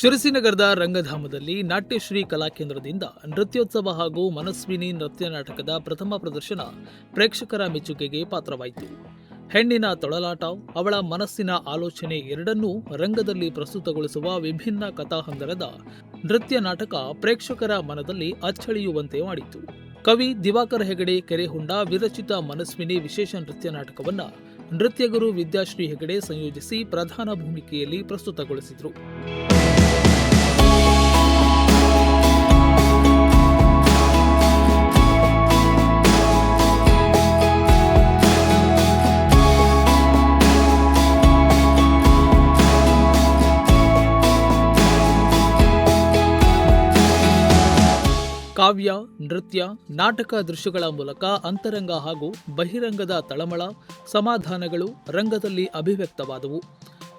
ಶಿರಸಿನಗರದ ರಂಗಧಾಮದಲ್ಲಿ ನಾಟ್ಯಶ್ರೀ ಕಲಾಕೇಂದ್ರದಿಂದ ನೃತ್ಯೋತ್ಸವ ಹಾಗೂ ಮನಸ್ವಿನಿ ನೃತ್ಯ ನಾಟಕದ ಪ್ರಥಮ ಪ್ರದರ್ಶನ ಪ್ರೇಕ್ಷಕರ ಮೆಚ್ಚುಗೆಗೆ ಪಾತ್ರವಾಯಿತು. ಹೆಣ್ಣಿನ ತೊಳಲಾಟ, ಅವಳ ಮನಸ್ಸಿನ ಆಲೋಚನೆ ಎರಡನ್ನೂ ರಂಗದಲ್ಲಿ ಪ್ರಸ್ತುತಗೊಳಿಸುವ ವಿಭಿನ್ನ ಕಥಾಹಂದರದ ನೃತ್ಯ ನಾಟಕ ಪ್ರೇಕ್ಷಕರ ಮನದಲ್ಲಿ ಅಚ್ಚಳಿಯುವಂತೆ ಮಾಡಿತು. ಕವಿ ದಿವಾಕರ ಹೆಗಡೆ ಕೆರೆಹುಂಡ ವಿರಚಿತ ಮನಸ್ವಿನಿ ವಿಶೇಷ ನೃತ್ಯ ನಾಟಕವನ್ನು ನೃತ್ಯಗುರು ವಿದ್ಯಾಶ್ರೀ ಹೆಗಡೆ ಸಂಯೋಜಿಸಿ ಪ್ರಧಾನ ಭೂಮಿಕೆಯಲ್ಲಿ ಪ್ರಸ್ತುತಗೊಳಿಸಿದರು. ಕಾವ್ಯ, ನೃತ್ಯ, ನಾಟಕ ದೃಶ್ಯಗಳ ಮೂಲಕ ಅಂತರಂಗ ಹಾಗೂ ಬಹಿರಂಗದ ತಳಮಳ, ಸಮಾಧಾನಗಳು ರಂಗದಲ್ಲಿ ಅಭಿವ್ಯಕ್ತವಾದವು.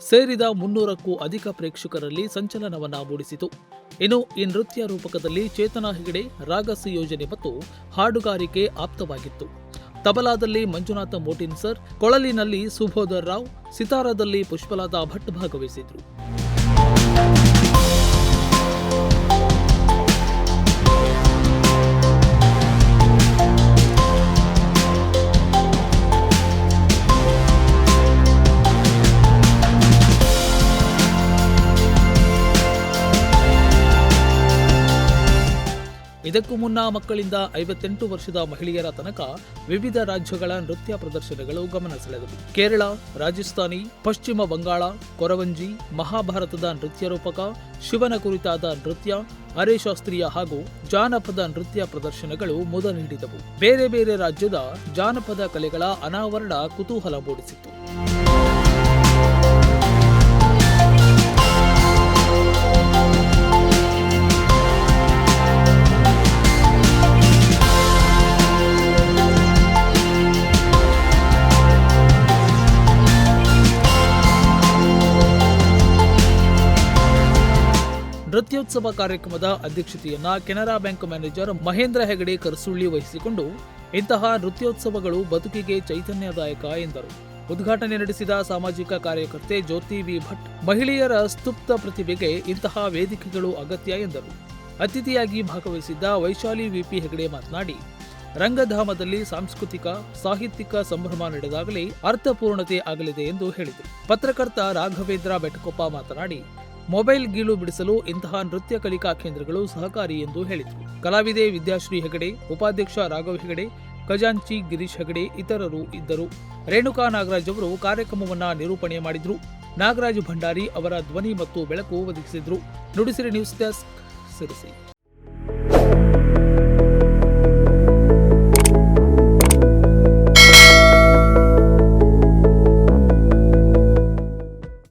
ಸೇರಿದ ಮುನ್ನೂರಕ್ಕೂ ಅಧಿಕ ಪ್ರೇಕ್ಷಕರಲ್ಲಿ ಸಂಚಲನವನ್ನ ಮೂಡಿಸಿತು. ಇನ್ನು ಈ ನೃತ್ಯ ರೂಪಕದಲ್ಲಿ ಚೇತನ ಹೆಗಡೆ ರಾಗ ಯೋಜನೆ ಮತ್ತು ಹಾಡುಗಾರಿಕೆ ಆಪ್ತವಾಗಿತ್ತು. ತಬಲಾದಲ್ಲಿ ಮಂಜುನಾಥ ಮೋಟಿನ್ ಸರ್, ಕೊಳಲಿನಲ್ಲಿ ಸುಬೋಧರ್ ರಾವ್, ಸಿತಾರದಲ್ಲಿ ಪುಷ್ಪಲತಾ ಭಟ್ ಭಾಗವಹಿಸಿದ್ರು. ಇದಕ್ಕೂ ಮುನ್ನ ಮಕ್ಕಳಿಂದ ಐವತ್ತೆಂಟು ವರ್ಷದ ಮಹಿಳೆಯರ ತನಕ ವಿವಿಧ ರಾಜ್ಯಗಳ ನೃತ್ಯ ಪ್ರದರ್ಶನಗಳು ಗಮನ ಸೆಳೆದವು. ಕೇರಳ, ರಾಜಸ್ಥಾನಿ, ಪಶ್ಚಿಮ ಬಂಗಾಳ, ಕೊರವಂಜಿ, ಮಹಾಭಾರತದ ನೃತ್ಯ ರೂಪಕ ಶಿವನ ಕುರಿತಾದ ನೃತ್ಯ, ಅರೆಶಾಸ್ತ್ರೀಯ ಹಾಗೂ ಜಾನಪದ ನೃತ್ಯ ಪ್ರದರ್ಶನಗಳು ಮುದ ನೀಡಿದವು. ಬೇರೆ ಬೇರೆ ರಾಜ್ಯದ ಜಾನಪದ ಕಲೆಗಳ ಅನಾವರಣ ಕುತೂಹಲ ಮೂಡಿಸಿತು ನೃತ್ಯೋತ್ಸವ ಕಾರ್ಯಕ್ರಮದ ಅಧ್ಯಕ್ಷತೆಯನ್ನ ಕೆನರಾ ಬ್ಯಾಂಕ್ ಮ್ಯಾನೇಜರ್ ಮಹೇಂದ್ರ ಹೆಗಡೆ ಕರಸುಳ್ಳಿ ವಹಿಸಿಕೊಂಡು ಇಂತಹ ನೃತ್ಯೋತ್ಸವಗಳು ಬದುಕಿಗೆ ಚೈತನ್ಯದಾಯಕ ಎಂದರು. ಉದ್ಘಾಟನೆ ನಡೆಸಿದ ಸಾಮಾಜಿಕ ಕಾರ್ಯಕರ್ತೆ ಜ್ಯೋತಿ ವಿ ಭಟ್, ಮಹಿಳೆಯರ ಸ್ತುಪ್ತ ಪ್ರತಿಭೆಗೆ ಇಂತಹ ವೇದಿಕೆಗಳು ಅಗತ್ಯ ಎಂದರು. ಅತಿಥಿಯಾಗಿ ಭಾಗವಹಿಸಿದ್ದ ವೈಶಾಲಿ ವಿಪಿ ಹೆಗಡೆ ಮಾತನಾಡಿ, ರಂಗಧಾಮದಲ್ಲಿ ಸಾಂಸ್ಕೃತಿಕ, ಸಾಹಿತ್ಯಿಕ ಸಂಭ್ರಮ ನಡೆದಾಗಲೇ ಅರ್ಥಪೂರ್ಣತೆ ಆಗಲಿದೆ ಎಂದು ಹೇಳಿದರು. ಪತ್ರಕರ್ತ ರಾಘವೇಂದ್ರ ಬೆಟಕೊಪ್ಪ ಮಾತನಾಡಿ ಮೊಬೈಲ್ ಗೀಳು ಬಿಡಿಸಲು ಇಂತಹ ನೃತ್ಯ ಕಲಿಕಾ ಕೇಂದ್ರಗಳು ಸಹಕಾರಿ ಎಂದು ಹೇಳಿದರು. ಕಲಾವಿದೆ ವಿದ್ಯಾಶ್ರೀ ಹೆಗಡೆ, ಉಪಾಧ್ಯಕ್ಷ ರಾಘವ್ ಹೆಗಡೆ, ಖಜಾಂಚಿ ಗಿರೀಶ್ ಹೆಗಡೆ ಇತರರು ಇದ್ದರು. ರೇಣುಕಾ ನಾಗರಾಜ್ ಅವರು ಕಾರ್ಯಕ್ರಮವನ್ನು ನಿರೂಪಣೆ ಮಾಡಿದರು. ನಾಗರಾಜ್ ಭಂಡಾರಿ ಅವರ ಧ್ವನಿ ಮತ್ತು ಬೆಳಕು ಒದಗಿಸಿದರು. Nudisiri news desk, Sirsi.